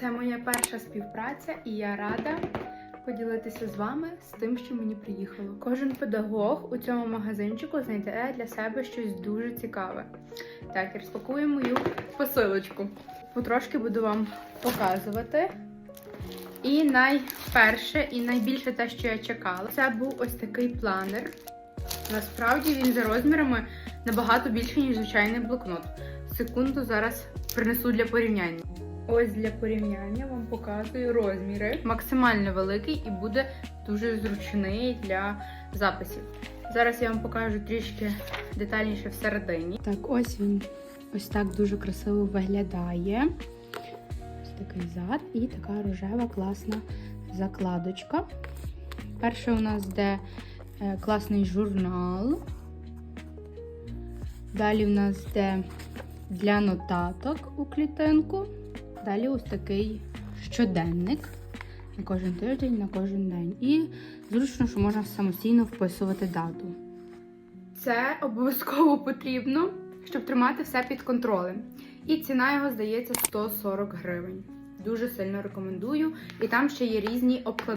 Це моя перша співпраця, і я рада поділитися з вами з тим, що мені приїхало. Кожен педагог у цьому магазинчику знайде для себе щось дуже цікаве. Так, я розпакую мою посилочку. Потрошки буду вам показувати. І найперше, і найбільше те, що я чекала, це був ось такий планер. Насправді він за розмірами набагато більший, ніж звичайний блокнот. Секунду зараз принесу для порівняння. Ось для порівняння вам показую розміри. Максимально великий і буде дуже зручний для записів. Зараз я вам покажу трішки детальніше всередині. Так, ось він ось так дуже красиво виглядає. Ось такий зад і така рожева класна закладочка. Перше у нас йде е, класний журнал. Далі в нас йде для нотаток у клітинку. Далі ось такий щоденник на кожен тиждень, на кожен день. І зручно, що можна самостійно вписувати дату. Це обов'язково потрібно, щоб тримати все під контролем. І ціна його здається 140 гривень. Дуже сильно рекомендую. І там ще є різні обклади.